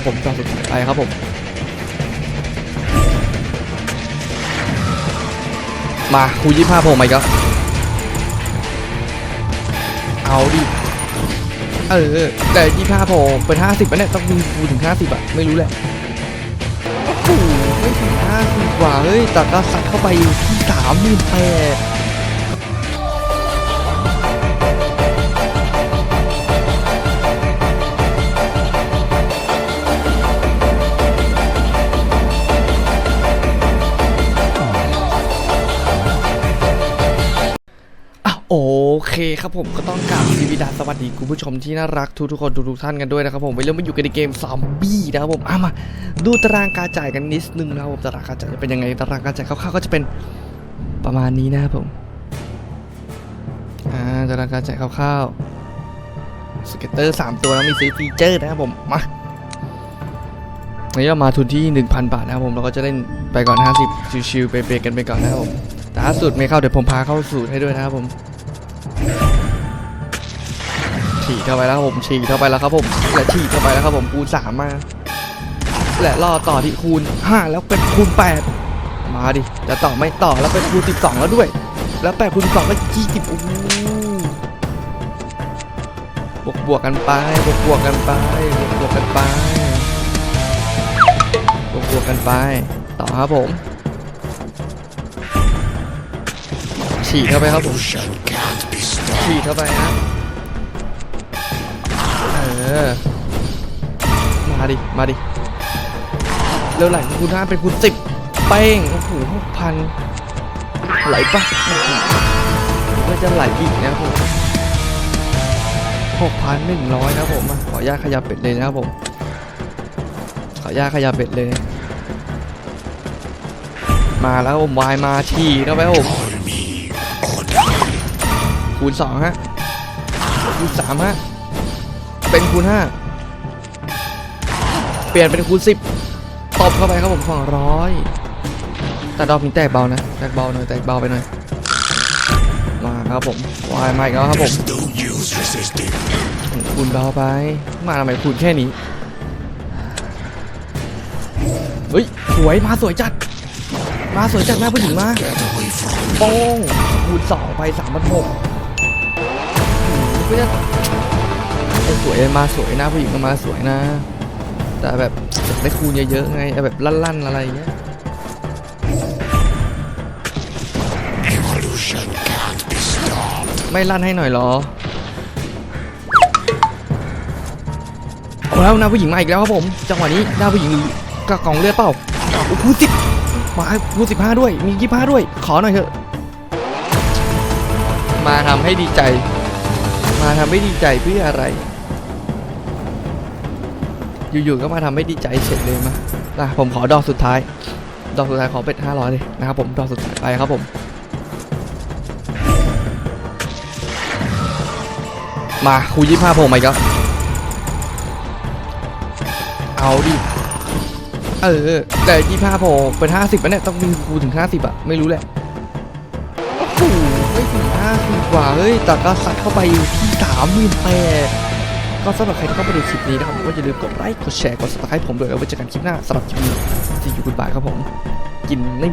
นะครับผมจอสุดไปครับผม มาคูยี่ห้าโผล่มาอีกแล้วเอาดิเออแต่ยี่ห้าโผล่เป็นห้าสิบเนี่ยต้องมีคูถึงห้าสิบอะไม่รู้แหละโอ้โหไม่ถึงห้าสิบกว่าเฮ้ยแต่ก็ซัดเข้าไปที่สามหมื่นแปด โอเคครับผมก็ต้องกราบสวีดาสวัสดีคุณผู้ชมที่น่ารักทุกทุกๆคนทุกๆท่านกันด้วยนะครับผมไปเริ่มมาอยู่กันในเกมซอมบี้นะครับผมอะมาดูตารางการจ่ายกันนิดนึงนะครับผมตารางการจ่ายจะเป็นยังไงตารางการจ่ายคร่าวๆก็จะเป็นประมาณนี้นะครับผมอ่าตารางการจ่ายคร่าวๆสเก็ตเตอร์3ตัวแล้วมีซื้อฟีเจอร์นะครับผมมาวันนี้เรามาทุนที่ 1,000 บาทนะครับผมเราก็จะเล่นไปก่อน 50ชิวๆเปย์ๆกันไปก่อนนะครับผมแต่ถ้าสูตรไม่เข้าเดี๋ยวผมพาเข้าสูตรให้ด้วยนะครับผม ฉีดเข้าไปแล้วครับผมฉีดเข้าไปแล้วครับผมและฉีดเข้าไปแล้วครับผมคูณสามมาและล่อต่อที่คูณ5แล้วเป็นคูณ8มาดิจะต่อไม่ต่อแล้วเป็นคูณ12แล้วด้วย แล้ว8คูณ12ก็20โอ้โหบวกบวกกันไปบวกบวกกันไปบวกบวกกันไปบวกบวกกันไป ต่อครับผมฉีดเข้าไปครับผมฉีดเข้าไปฮะเออมาดิ มาดิ เร็วไหลคูณห้าเป็นคูณสิบเป้ง โอ้โหหกพันไหลปะก็จะไหลอีกนะผมหกพันหนึ่งร้อยนะผมขออนุญาตขยับเป็ดเลยนะครับผม ขออนุญาตขยับเป็ดเลย มาแล้วผมวายมาฉี่เข้าไปผมคูณสองฮะคูณสามฮะ เป็นคูณห้าเปลี่ยนเป็นคูณสิบตบเข้าไปครับผมสองร้อยแต่ดอกนี้แตกเบานะแตกเบาหน่อยแตกเบาไปหน่อยมาครับผมวายมาอีกแล้วครับผมคูณเบาไป มาทำไมคูณแค่นี้เฮ้ยสวยมาสวยจัดมาสวยจัดแม่ผู้หญิงมาโป้งคูณสองไปสามพันหกก็จะ สวยมาสวยนะผู้หญิงก็มาสวยนะ แต่แบบอยากได้คูณเยอะๆไงเอาแบบลั่นๆอะไรอย่างเงี้ยไม่ลั่นให้หน่อยเหรอเอาแล้วน้าผู้หญิงมาอีกแล้วครับผมจังหวะนี้หน้าผู้หญิงกระกล่องเลือดเปล่าโอ้โหสิบมาคูสิบห้าด้วยมียี่ห้าด้วย ขอหน่อยเถอะ มาทำให้ดีใจ มาทำให้ดีใจเพื่ออะไร อยู่ๆก็มาทำให้ดีใจเฉยเลยมานะผมขอดอกสุดท้าย ดอกสุดท้ายขอเป็น500เลยนะครับผมดอกสุดท้ายไปครับผมมาคูยี่ห้าโผล่มาอีกแล้วเอาดิ เออ แต่ยี่ห้าโผล่เป็นห้าสิบเนี่ย ต้องมีคูถึงห้าสิบอะไม่รู้แหละโอ้โหไม่ถึงห้าสิบกว่า เฮ้ยแต่ก็ซัดเข้าไปที่สามหมื่นแปด ก็สำหรับใครที่เข้ามาดูคลิปนี้นะครับก็อย่าลืมกดไลค์กดแชร์กด subscribe ผมด้วยแล้วไว้เจอกันคลิปหน้าสำหรับคลิปนี้ที่อยู่คุณบายครับผม กินไม่